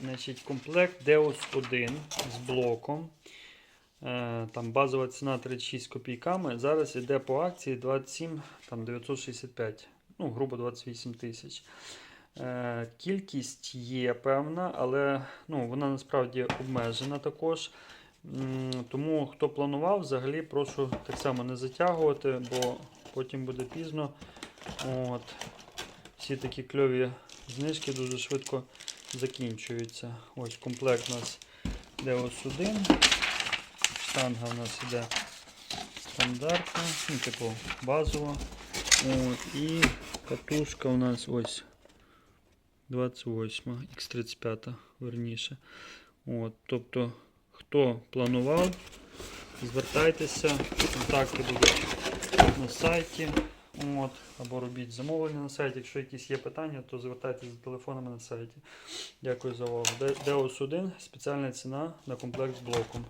Значить, комплект Deus 1 з блоком. Е, Там базова ціна 36 копійками. Зараз іде по акції 27 там 965, ну, грубо 28 тисяч. Е, Кількість є певна, але ну, вона насправді обмежена також. Тому хто планував, взагалі прошу так само не затягувати, бо потім буде пізно. От. Всі такі кльові знижки дуже швидко закінчуються. Ось комплект у нас Deus 1. Штанга у нас іде стандартна, ну, типу базова. От, і катушка у нас ось 28, X35 верніше. От, тобто, хто планував, звертайтеся, контакти будуть на сайті. От, або робіть замовлення на сайті. Якщо якісь є питання, то звертайтеся за телефонами на сайті. Дякую за увагу. Deus 1 спеціальна ціна на комплект з блоком.